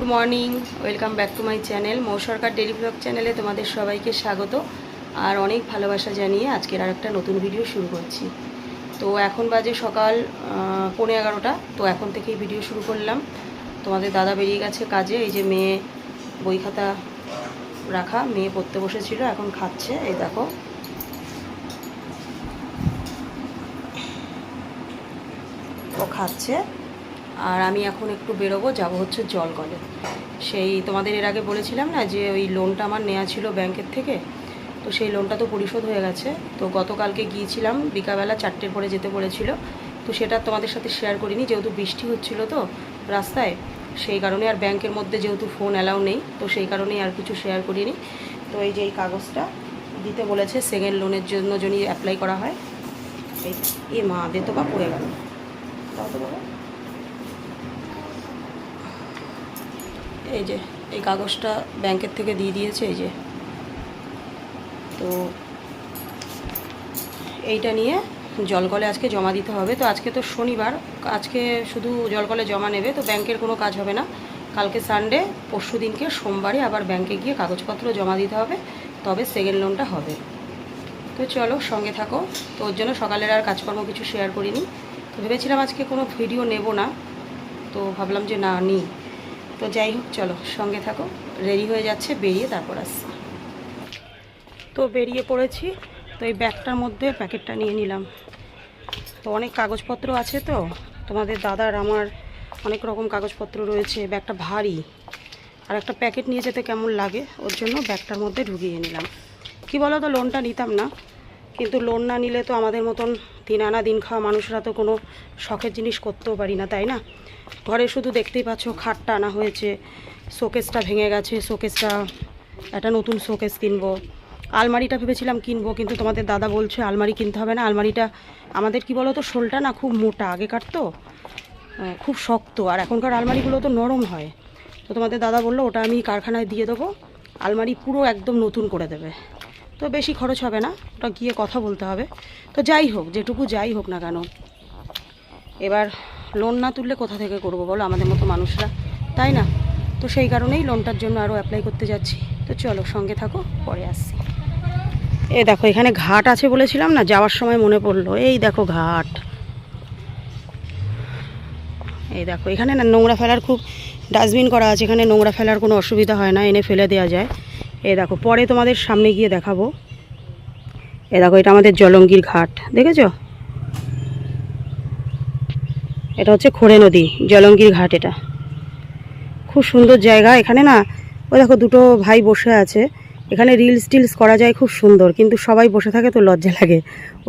Good morning welcome back to my channel Mou Sarkar daily blog চ্যানেলে তোমাদের সবাইকে স্বাগত আর অনেক ভালোবাসা জানিয়ে আজকের আর একটা নতুন ভিডিও শুরু করছি। তো এখন বাজে সকাল আহ, পৌনে এগারোটা তো এখন থেকেই ভিডিও শুরু করলাম। তোমাদের দাদা বেরিয়ে গেছে কাজে এই যে মেয়ে বই খাতা রাখা মেয়ে পড়তে বসেছিল এখন খাচ্ছে এই দেখো। ও খাচ্ছে। আর আমি এখন একটু বেরোবো, যাব হচ্ছে জল কলে সেই তোমাদের এর আগে বলেছিলাম না যে ওই লোনটা আমার নেওয়া ছিল ব্যাংকের থেকে? তো সেই লোনটা তো পরিশোধ হয়ে গেছে। তো গতকালকে গিয়েছিলাম, বিকালবেলা চারটের পরে যেতে বলেছিল। তো সেটা তোমাদের সাথে শেয়ার করিনি, যেহেতু বৃষ্টি হচ্ছিল তো রাস্তায়, সেই কারণে আর ব্যাংকের মধ্যে যেহেতু ফোন অ্যালাউ নেই, তো সেই কারণেই আর কিছু শেয়ার করিনি। তো এই যে এই কাগজটা দিতে বলেছে সেকেন্ড লোনের জন্য যদি অ্যাপ্লাই করা হয়, এই, এ মা, দে তো বা পড়ে গেল। তো এই যে, এই কাগজটা ব্যাংকের থেকে দিয়ে দিয়েছে, এই যে। তো এইটা নিয়ে জলকলে আজকে জমা দিতে হবে। তো আজকে তো শনিবার, আজকে শুধু জলকলে জমা নেবে, তো ব্যাংকের কোনো কাজ হবে না। কালকে সানডে, পরশু দিনকে সোমবারে আবার ব্যাংকে গিয়ে কাগজপত্র জমা দিতে হবে, তবে সেকেন্ড লোনটা হবে। তো চলো সঙ্গে থাকো। তো ওর জন্য সকালের আর কাজকর্ম কিছু শেয়ার করিনি। তো ভেবেছিলাম আজকে কোনো ভিডিও নেব না। তো ভাবলাম যে না, নিই। তো যাই হোক, চলো সঙ্গে থাকো। রেডি হয়ে যাচ্ছে, বেরিয়ে তারপর আসছি। তো বেরিয়ে পড়েছি, তো এই ব্যাগটার মধ্যে প্যাকেটটা নিয়ে নিলাম। তো অনেক কাগজপত্র আছে তো, তোমাদের দাদার, আমার অনেক রকম কাগজপত্র রয়েছে, ব্যাগটা ভারী। আর একটা প্যাকেট নিয়ে যেতে কেমন লাগে, ওর জন্য ব্যাগটার মধ্যে ঢুকিয়ে নিলাম। কি বলো তো লোনটা নিতাম না, কিন্তু লোন না নিলে তো আমাদের মতন দিন আনা, দিন খাওয়া মানুষরা তো কোনো শখের জিনিস করতেও পারি না, তাই না? ঘরে শুধু দেখতেই পাচ্ছ খাটটা আনা হয়েছে, শোকেসটা ভেঙে গেছে, শোকেসটা একটা নতুন শোকেস কিনবো। আলমারিটা ভেবেছিলাম কিনবো, কিন্তু তোমাদের দাদা বলছে আলমারি কিনতে হবে না। আলমারিটা আমাদের কি বলো তো শোলটা না খুব মোটা, আগেকার তো খুব শক্ত। আর এখনকার আলমারিগুলো তো নরম হয়। তো তোমাদের দাদা বলল, ওটা আমি কারখানায় দিয়ে দেবো। আলমারি পুরো একদম নতুন করে দেবে। তো বেশি খরচ হবে না, ওটা গিয়ে কথা বলতে হবে। তো যাই হোক, যেটুকু যাই হোক না কেন। এবার লোন না তুললে কোথা থেকে করব বলো? আমাদের মতো মানুষরা, তাই না? তো সেই কারণেই লোনটার জন্য আরও অ্যাপ্লাই করতে যাচ্ছি। তো চলো, সঙ্গে থাকো, পরে আসছি। এ দেখো, এখানে ঘাট আছে বলেছিলাম না? যাওয়ার সময় মনে পড়ল। এই দেখো ঘাট। এই দেখো, এখানে না নোংরা ফেলার খুব ডাস্টবিন করা আছে। এখানে নোংরা ফেলার কোনো অসুবিধা হয় না, এনে ফেলে দেওয়া যায়। এ দেখো, পরে তোমাদের সামনে গিয়ে দেখাবো। এ দেখো, এটা আমাদের জলঙ্গির ঘাট। দেখেছ? এটা হচ্ছে খোড়ে নদী, জলঙ্গির ঘাট এটা। খুব সুন্দর জায়গা এখানে না। ওই দেখো দুটো ভাই বসে আছে। এখানে রিলস টিলস করা যায় খুব সুন্দর, কিন্তু সবাই বসে থাকে তো লজ্জা লাগে।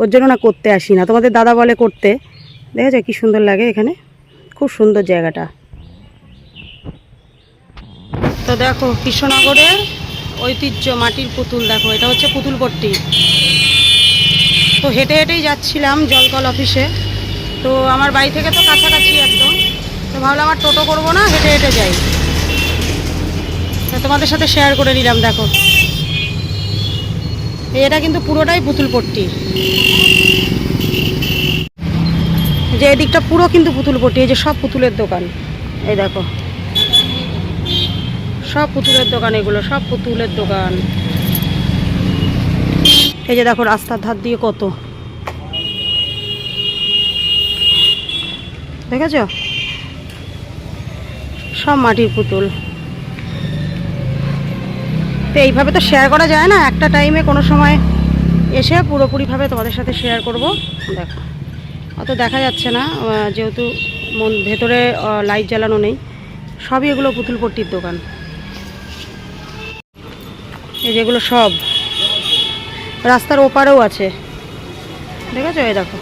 ওর জন্য না করতে আসি না। তোমাদের দাদা বলে করতে। দেখেছ কি সুন্দর লাগে এখানে? খুব সুন্দর জায়গাটা। তো দেখো কৃষ্ণনগরের ঐতিহ্য, মাটির পুতুল দেখো। এটা হচ্ছে পুতুলপট্টি তো হেঁটে হেঁটেই যাচ্ছিলাম জলকল অফিসে। তো আমার বাড়ি থেকে তো কাছাকাছি একদম। তো ভাবলাম আমার টোটো করব না, হেঁটে হেঁটে যাই। তো তোমাদের সাথে শেয়ার করে নিলাম, দেখো। এটা কিন্তু পুরোটাই পুতুল পট্টি যে এদিকটা পুরো কিন্তু পুতুল পট্টি এই যে সব পুতুলের দোকান। এই দেখো। সব পুতুলের দোকান এগুলো, সব পুতুলের দোকান। এই যে দেখো রাস্তার ধার দিয়ে কত। দেখেছ? সব মাটির পুতুল। তো এইভাবে তো শেয়ার করা যায় না। একটা টাইমে কোনো সময় এসে পুরোপুরিভাবে তোমাদের সাথে শেয়ার করব। দেখো, অত দেখা যাচ্ছে না। যেহেতু মন ভেতরে লাইট জ্বালানো নেই, সবই এগুলো পুতুল পট্টির দোকান। এই যেগুলো সব, রাস্তার ওপারেও আছে। দেখেছ? এই দেখো,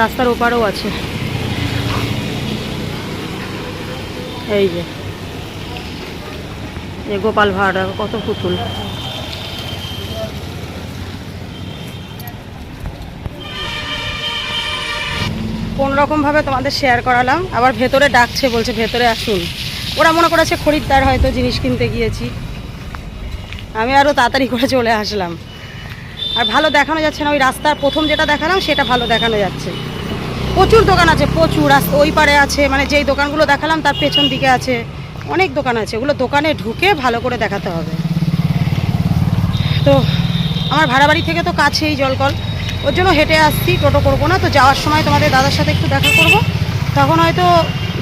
রাস্তার ওপারেও আছে। এই যে। এই গোপাল ভাড়, কত পুতুল। কোন রকম ভাবে তোমাদের শেয়ার করালাম, আবার ভেতরে ডাকছে, বলছে ভেতরে আসুন। ওরা মনে করেছে খরিদ্দার হয়তো জিনিস কিনতে গিয়েছি। আমি আরও তাড়াতাড়ি করে চলে আসলাম। আর ভালো দেখানো যাচ্ছে না, ওই রাস্তার প্রথম যেটা দেখালাম, সেটা ভালো দেখানো যাচ্ছে। প্রচুর দোকান আছে, প্রচুর। ওই পারে আছে মানে যেই দোকানগুলো দেখালাম তার পেছন দিকে আছে, অনেক দোকান আছে। ওগুলো দোকানে ঢুকে ভালো করে দেখাতে হবে। তো আমার ভাড়া বাড়ি থেকে তো কাছেই জলকল। ওর জন্য হেঁটে আসছি, টোটো করব না। তো যাওয়ার সময় তোমাদের দাদার সাথে একটু দেখা করব। তখন হয়তো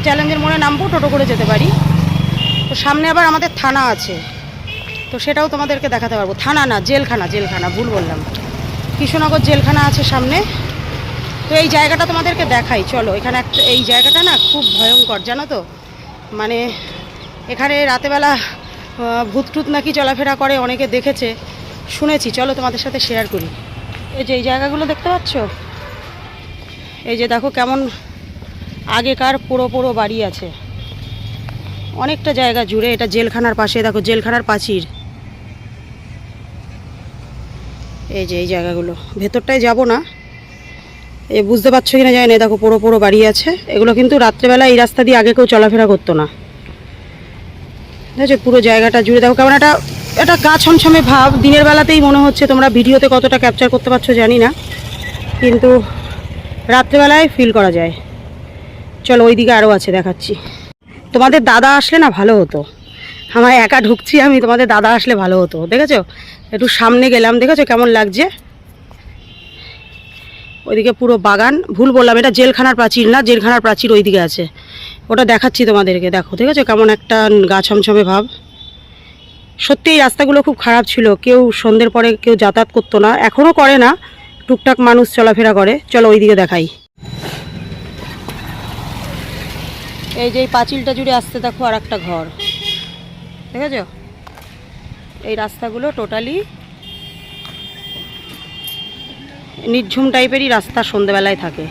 চ্যালেঞ্জের মোড়ে নামবো, টোটো করে যেতে পারি। তো সামনে আবার আমাদের থানা আছে। তো সেটাও তোমাদেরকে দেখাতে পারব। থানা না, জেলখানা জেলখানা, ভুল বললাম। কৃষ্ণনগর জেলখানা আছে সামনে। তো এই জায়গাটা তোমাদেরকে দেখাই। চলো, এখানে একটা, এই জায়গাটা না খুব ভয়ঙ্কর, জানো তো? মানে এখানে রাতেবেলা ভূত টুত নাকি চলাফেরা করে, অনেকে দেখেছে। শুনেছি, চলো তোমাদের সাথে শেয়ার করি। এই যে, এই জায়গাগুলো দেখতে পাচ্ছ? এই যে দেখো কেমন আগেকার পুরো পুরো বাড়ি আছে। অনেকটা জায়গা জুড়ে, এটা জেলখানার পাশে, দেখো জেলখানার প্রাচীর এই যে, এই জায়গাগুলো। ভেতরটায় যাব না। এ, বুঝতে পারছ কিনা জানি না দেখো পুরো পুরো বাড়ি আছে। এগুলো কিন্তু রাত্রেবেলা এই রাস্তা দিয়ে আগে কেউ চলাফেরা করতো না। দেখছ, পুরো জায়গাটা জুড়ে। দেখো, কেমন একটা একটা গা ছমছমে ভাব। দিনের বেলাতেই মনে হচ্ছে তোমরা ভিডিওতে কতটা ক্যাপচার করতে পারছ, জানি না। কিন্তু রাত্রেবেলায় ফিল করা যায়। চলো, ওইদিকে আরও আছে, দেখাচ্ছি। তোমাদের দাদা আসলে না ভালো হতো। আমার একা ঢুকছি আমি, তোমাদের দাদা আসলে ভালো হতো। দেখেছ? একটু সামনে গেলাম, দেখেছ? কেমন লাগছে? ওইদিকে পুরো বাগান। ভুল বললাম, এটা জেলখানার প্রাচীর না, জেলখানার প্রাচীর ওইদিকে আছে। ওটা দেখাচ্ছি তোমাদেরকে, দেখো, ঠিক আছে? কেমন একটা গা ছমছমে ভাব। সত্যি এই রাস্তাগুলো খুব খারাপ ছিল। কেউ সন্ধ্যের পরে কেউ যাতায়াত করতো না। এখনও করে না। টুকটাক মানুষ চলাফেরা করে। চলো ওইদিকে দেখাই। এই যে এই পাঁচিলটা জুড়ে আসতে দেখো আর একটা ঘর। ঠিক আছে? এই রাস্তাগুলো টোটালি নির্ঝুম টাইপেরই রাস্তা সন্ধেবেলায় থাকে।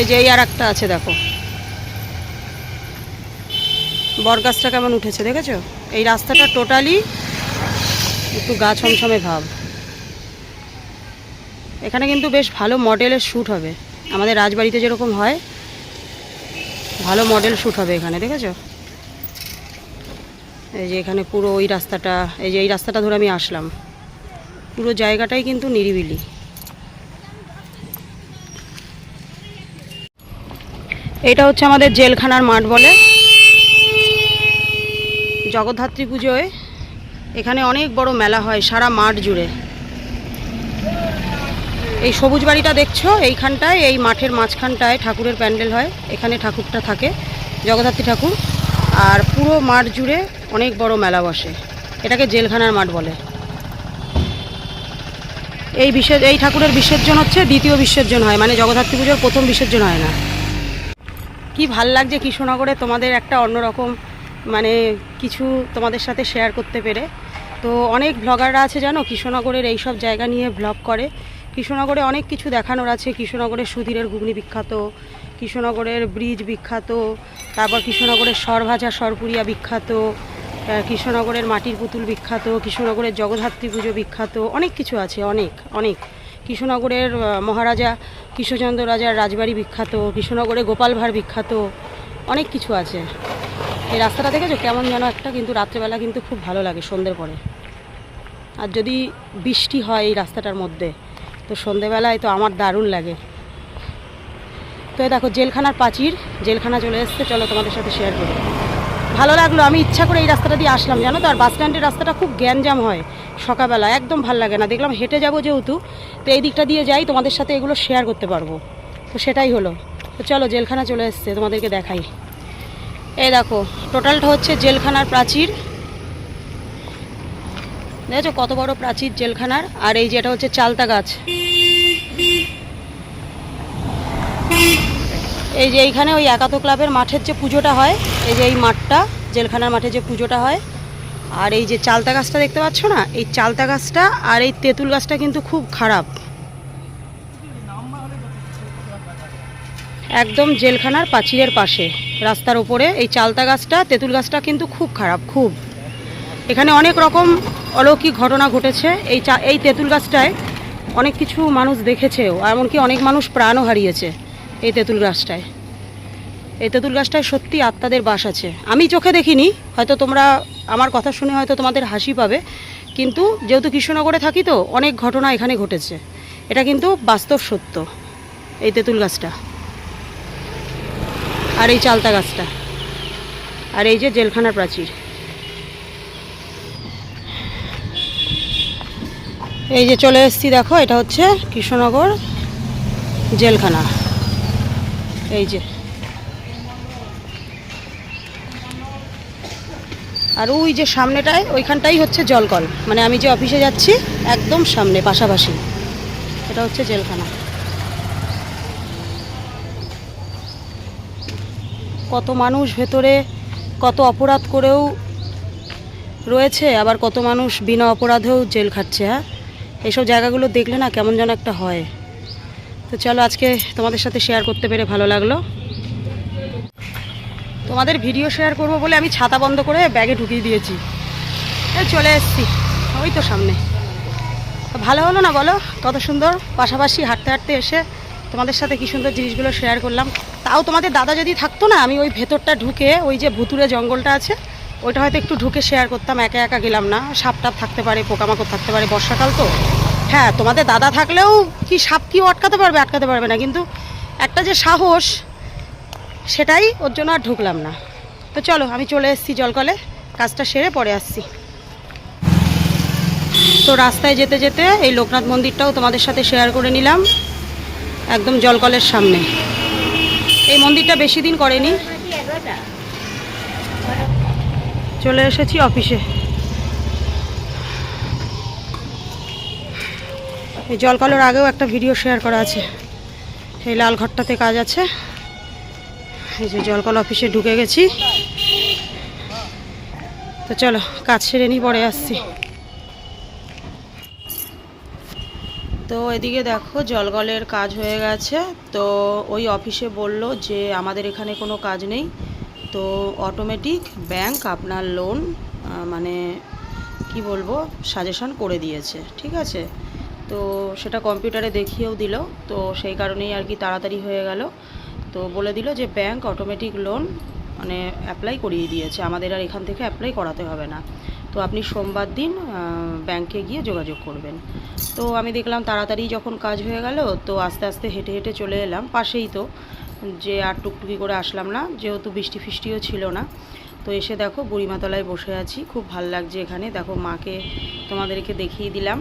এই যে এই আর একটা আছে, দেখো। বরগাছটা কেমন উঠেছে দেখেছ? এই রাস্তাটা টোটালি একটু গা ছমছমে ভাব। এখানে কিন্তু বেশ ভালো মডেলের শ্যুট হবে। আমাদের রাজবাড়িতে যেরকম হয়, ভালো মডেল শ্যুট হবে এখানে, দেখেছ? এই যে এখানে পুরো ওই রাস্তাটা, এই যে এই রাস্তাটা ধরে আমি আসলাম। পুরো জায়গাটাই কিন্তু নিরিবিলি। এটা হচ্ছে আমাদের জেলখানার মাঠ বলে। জগদ্ধাত্রী পুজোয় এখানে অনেক বড় মেলা হয়, সারা মাঠ জুড়ে। এই সবুজ বাড়িটা দেখছ? এইখানটায়, এই মাঠের মাঝখানটায় ঠাকুরের প্যান্ডেল হয়, এখানে ঠাকুরটা থাকে, জগদ্ধাত্রী ঠাকুর। আর পুরো মাঠ জুড়ে অনেক বড় মেলা বসে। এটাকে জেলখানার মাঠ বলে। এই বিসর্জ এই ঠাকুরের বিসর্জন হচ্ছে, দ্বিতীয় বিসর্জন হয়। মানে জগদ্ধাত্রী পুজোর প্রথম বিসর্জন হয় না। কি ভালো লাগছে কৃষ্ণনগরে, তোমাদের একটা অন্যরকম মানে কিছু তোমাদের সাথে শেয়ার করতে পেরে। তো অনেক ব্লগাররা আছে জানো, কৃষ্ণনগরের এই সব জায়গা নিয়ে ব্লগ করে। কৃষ্ণনগরে অনেক কিছু দেখানোর আছে। কৃষ্ণনগরের সুধীরের ঘুগনি বিখ্যাত, কৃষ্ণনগরের ব্রিজ বিখ্যাত, তারপর কৃষ্ণনগরের সরভাজা সরপুরিয়া বিখ্যাত কৃষ্ণনগরের মাটির পুতুল বিখ্যাত, কৃষ্ণনগরের জগদ্ধাত্রী পুজো বিখ্যাত, অনেক কিছু আছে, অনেক অনেক। কৃষ্ণনগরের মহারাজা, কৃষ্ণচন্দ্র রাজার রাজবাড়ি বিখ্যাত, কৃষ্ণনগরে গোপাল ভাঁড় বিখ্যাত, অনেক কিছু আছে। এই রাস্তাটা দেখেছ? কেমন যেন একটা কিন্তু রাত্রেবেলা কিন্তু খুব ভালো লাগে সন্ধ্যের পরে। আর যদি বৃষ্টি হয় এই রাস্তাটার মধ্যে, তো সন্ধেবেলায় তো আমার দারুণ লাগে। তো দেখো, জেলখানার প্রাচীর, জেলখানা চলে এসছে, চলো তোমাদের সাথে শেয়ার করি। ভালো লাগল। আমি ইচ্ছা করে এই রাস্তাটা দিয়ে আসলাম, জানো তো? আর বাস স্ট্যান্ডের রাস্তাটা খুব গ্যাঞ্জাম হয় সকালবেলা, একদম ভালো লাগে না। দেখলাম হেঁটে যাব যেহেতু, তো এই দিকটা দিয়ে যাই, তোমাদের সাথে এগুলো শেয়ার করতে পারব। তো সেটাই হলো। তো চলো, জেলখানা চলে এসছে, তোমাদেরকে দেখাই। এই দেখো টোটালটা হচ্ছে জেলখানার প্রাচীর। দেখেছ কত বড় প্রাচীর জেলখানার? আর এই যেটা হচ্ছে চালতা গাছ। এই যে এইখানে ওই একাতো ক্লাবের মাঠের যে পুজোটা হয়, এই যে এই মাঠটা, জেলখানার মাঠে যে পুজোটা হয়। আর এই যে চালতা গাছটা দেখতে পাচ্ছ না? এই চালতা গাছটা আর এই তেঁতুল গাছটা কিন্তু খুব খারাপ। একদম জেলখানার পাঁচিলের পাশে, রাস্তার ওপরে। এই চালতা গাছটা, তেঁতুল গাছটা কিন্তু খুব খারাপ, খুব। এখানে অনেক রকম অলৌকিক ঘটনা ঘটেছে। এই চা, এই তেঁতুল গাছটায় অনেক কিছু মানুষ দেখেছেও এমনকি অনেক মানুষ প্রাণও হারিয়েছে। এই তেঁতুল গাছটায়। এই তেঁতুল গাছটায় সত্যি আত্মাদের বাস আছে। আমি চোখে দেখিনি, হয়তো তোমরা আমার কথা শুনে হয়তো তোমাদের হাসি পাবে, কিন্তু যেহেতু কৃষ্ণনগরে থাকি তো, অনেক ঘটনা এখানে ঘটেছে। এটা কিন্তু বাস্তব সত্য, এই তেঁতুল গাছটা। আর এই চালতা গাছটা। আর এই যে জেলখানার প্রাচীর। এই যে চলে এসছি দেখো, এটা হচ্ছে কৃষ্ণনগর জেলখানা। এই যে। আর ওই যে সামনেটায়, ওইখানটাই হচ্ছে জলকল। মানে আমি যে অফিসে যাচ্ছি, একদম সামনে, পাশাপাশি। এটা হচ্ছে জেলখানা। কত মানুষ ভেতরে, কত অপরাধ করেও রয়েছে, আবার কত মানুষ বিনা অপরাধেও জেল খাচ্ছে হ্যাঁ? এইসব জায়গাগুলো দেখলে না কেমন যেন একটা হয়। তো চলো আজকে তোমাদের সাথে শেয়ার করতে পেরে ভালো লাগল। তোমাদের ভিডিও শেয়ার করব বলে আমি ছাতা বন্ধ করে ব্যাগে ঢুকিয়ে দিয়েছি। চলে এসেছি, ওই তো সামনে। ভালো হলো না বলো? কত সুন্দর, পাশাপাশি হাঁটতে হাঁটতে এসে তোমাদের সাথে কি সুন্দর জিনিসগুলো শেয়ার করলাম। তাও তোমাদের দাদা যদি থাকতো না, আমি ওই ভেতরটা ঢুকে, ওই যে ভুতুরে জঙ্গলটা আছে, ওইটা হয়তো একটু ঢুকে শেয়ার করতাম, একা একা গেলাম না। সাপ টাপ থাকতে পারে, পোকামাকড় থাকতে পারে, বর্ষাকাল তো। হ্যাঁ তোমাদের দাদা থাকলেও কি সাপ কিও আটকাতে পারবে? আটকাতে পারবে না। কিন্তু একটা যে সাহস, সেটাই ওর জন্য আর ঢুকলাম না। তো চলো, আমি চলে এসেছি জলকলে। কাজটা সেরে পরে আসছি। তো রাস্তায় যেতে যেতে এই লোকনাথ মন্দিরটাও তোমাদের সাথে শেয়ার করে নিলাম, একদম জলকলের সামনে। এই মন্দিরটা বেশি দিন করেনি। চলে এসেছি অফিসে এই জলকলের আগেও একটা ভিডিও শেয়ার করা আছে। এই লাল ঘরটাতে কাজ আছে। এই যে জলকল অফিসে ঢুকে গেছি। তো চলো, কাজ সেরে নিই পরে আসছি। তো এদিকে দেখো জলকলের কাজ হয়ে গেছে। তো ওই অফিসে বলল যে আমাদের এখানে কোনো কাজ নেই। তো অটোমেটিক ব্যাংক আপনার লোন মানে কি বলব সাজেশন করে দিয়েছে। ঠিক আছে? তো সেটা কম্পিউটারে দেখিয়েও দিল। তো সেই কারণেই আর কি তাড়াতাড়ি হয়ে গেল। তো বলে দিল যে ব্যাংক অটোমেটিক লোন মানে অ্যাপ্লাই করিয়ে দিয়েছে। আমাদের আর এখান থেকে অ্যাপ্লাই করাতে হবে না। তো আপনি সোমবার দিন ব্যাংকে গিয়ে যোগাযোগ করবেন। তো আমি দেখলাম তাড়াতাড়ি যখন কাজ হয়ে গেল, তো আস্তে আস্তে হেঁটে হেঁটে চলে এলাম। পাশেই তো যে আর টুকটুকি করে আসলাম না, যেহেতু বৃষ্টি ফিষ্টিও ছিল না। তো এসে দেখো বুড়িমাতলায় বসে আছি। খুব ভালো লাগছে এখানে। দেখো মাকে তোমাদেরকে দেখিয়ে দিলাম।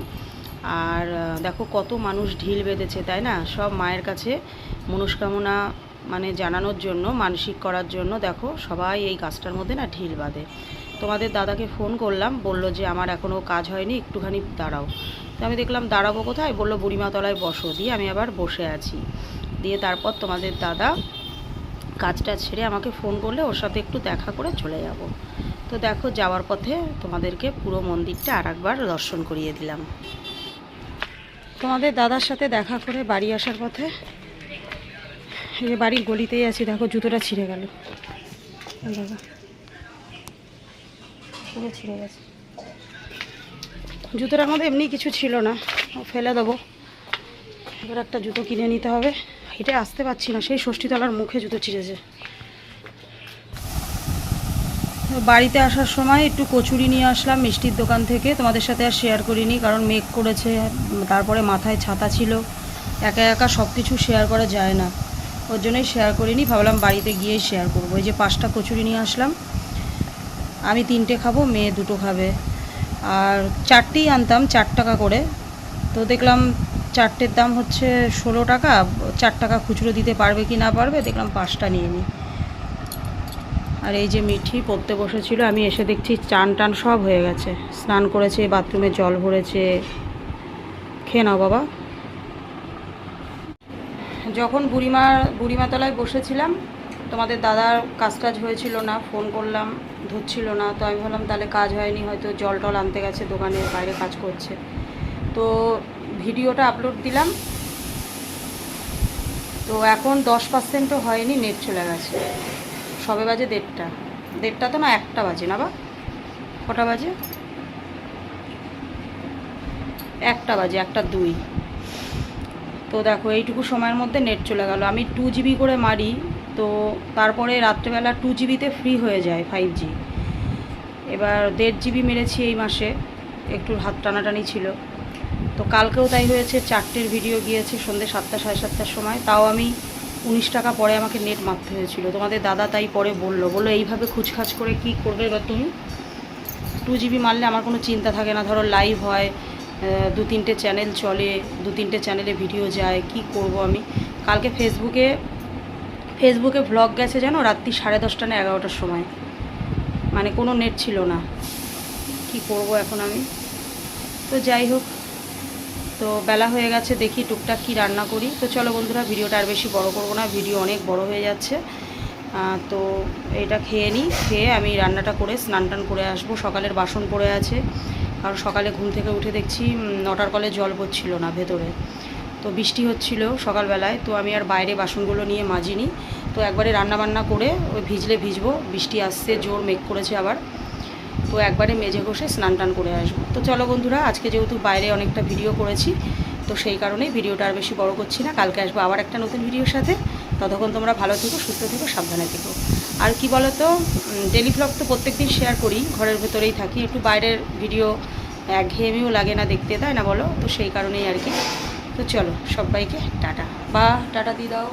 আর দেখো কত মানুষ ঢিল বেঁধেছে, তাই না? সব মায়ের কাছে মনস্কামনা মানে জানানোর জন্য, মানসিক করার জন্য, দেখো সবাই এই গাছটার মধ্যে না ঢিল বাঁধে। তোমাদের দাদাকে ফোন করলাম, বলল যে আমার এখনও কাজ হয়নি, একটুখানি দাঁড়াও। তো আমি দেখলাম, দাঁড়াবো কোথায়? বলল, বুড়িমাতলায় বসো, দিয়ে আমি আবার বসে আছি। দিয়ে তারপর তোমাদের দাদা কাজটা ছেড়ে আমাকে ফোন করলে, ওর সাথে একটু দেখা করে চলে যাব। তো দেখো, যাওয়ার পথে তোমাদেরকে পুরো মন্দিরটা আর দর্শন করিয়ে দিলাম। তোমাদের দাদার সাথে দেখা করে বাড়ি আসার পথে এই বাড়ির গলিতেই আছি, দেখো জুতোটা ছিঁড়ে গেল। ছিঁড়ে গেছে। জুতোটার মধ্যে এমনি কিছু ছিল না ফেলে দেবো। এবার একটা জুতো কিনে নিতে হবে। হেঁটে আসতে পারছি না, সেই ষষ্ঠীতলার মুখে জুতো ছিঁড়েছে। বাড়িতে আসার সময় একটু কচুরি নিয়ে আসলাম, মিষ্টির দোকান থেকে। তোমাদের সাথে আর শেয়ার করিনি, কারণ মেঘ করেছে, তারপরে মাথায় ছাতা ছিল। একা একা সব কিছু শেয়ার করা যায় না। ওর জন্যই শেয়ার করিনি, ভাবলাম বাড়িতে গিয়েই শেয়ার করব। এই যে পাঁচটা কচুরি নিয়ে আসলাম। আমি তিনটে খাব, মেয়ে দুটো খাবে। আর চারটেই আনতাম, চার টাকা করে। তো দেখলাম চারটের দাম হচ্ছে ষোলো টাকা, চার টাকা খুচরো দিতে পারবে কি না পারবে, দেখলাম পাঁচটা নিয়ে নিই আর এই যে মিঠি পড়তে বসেছিল, আমি এসে দেখছি চান টান সব হয়ে গেছে। স্নান করেছে, বাথরুমে জল ভরেছে। খেয়ে নাও বাবা। যখন বুড়িমা, বুড়িমাতলায় বসেছিলাম, তোমাদের দাদার কাজ টাজ হয়েছিল না, ফোন করলাম, ধরছিল না, তো আমি ভাবলাম তাহলে কাজ হয়নি, হয়তো জল টল আনতে গেছে, দোকানের বাইরে কাজ করছে। তো ভিডিওটা আপলোড দিলাম। তো এখন দশ পার্সেন্টও হয়নি নেট চলে গেছে। সবে বাজে দেড়টা। দেড়টা তো না একটা বাজে না বা? কটা বাজে? একটা বাজে, একটা দুই। তো দেখো, এইটুকু সময়ের মধ্যে নেট চলে গেল। আমি টু জিবি করে মারি, তো তারপরে রাত্রেবেলা টু জিবিতে ফ্রি হয়ে যায় ফাইভ জি এবার দেড় জিবি মেরেছি এই মাসে, একটু হাত টানাটানি ছিল। তো কালকেও তাই হয়েছে, চারটের ভিডিও গিয়েছে সন্ধ্যে সাতটা, সাড়ে সাতটার সময়। তাও আমি উনিশ টাকা পরে আমাকে নেট মারতে হয়েছিল। তোমাদের দাদা তাই পরে বলল। বলল, এইভাবে খুচখাচ করে কি করবে এবার তুমি? টু জিবি মারলে আমার কোনো চিন্তা থাকে না। ধরো লাইভ হয় দু তিনটে চ্যানেল চলে, দু তিনটে চ্যানেলে ভিডিও যায়, কি করব আমি? কালকে ফেসবুকে ফেসবুকে ভ্লগ গেছে জানো? রাত্রি সাড়ে দশটা না এগারোটার সময়। মানে কোনো নেট ছিল না। কি করব এখন আমি? তো যাই হোক তো বেলা হয়ে গেছে, দেখি টুকটাক কি রান্না করি। তো চলো বন্ধুরা, ভিডিওটা আর বেশি বড় করব না, ভিডিও অনেক বড় হয়ে যাচ্ছে। তো এটা খেয়ে নিই, খেয়ে আমি রান্নাটা করে স্নান টান করে আসব। সকালের বাসন পড়ে আছে কারণ সকালে ঘুম থেকে উঠে দেখছি নটার কলে জল পড়ছিল না ভেতরে। তো বৃষ্টি হচ্ছিল সকালবেলায়, তো আমি আর বাইরে বাসনগুলো নিয়ে মাজিনি। তো একবারে রান্না বান্না করে ওই ভিজলে ভিজবো, বৃষ্টি আসছে, জোর মেঘ করেছে আবার। তো একবারে মেজে ঘষে স্নান টান করে আসব। তো চলো বন্ধুরা, আজকে যেহেতু বাইরে অনেকটা ভিডিও করেছি, তো সেই কারণেই ভিডিওটা আর বেশি বড় করছি না। কালকে আসব আবার একটা নতুন ভিডিওর সাথে। ততক্ষণ তোমরা ভালো থেকো, সুস্থ থেকো, সাবধানে থেকো। আর কি বলো তো ডেলি ভ্লগ তো প্রত্যেক দিন শেয়ার করি, ঘরের ভেতরেই থাকি। একটু বাইরের ভিডিও একঘেয়েমিও লাগে না দেখতে, তাই না বলো? তো সেই কারণেই আর কি। তো চলো, সবাইকে টাটা। বা, টাটা দিয়ে দাও।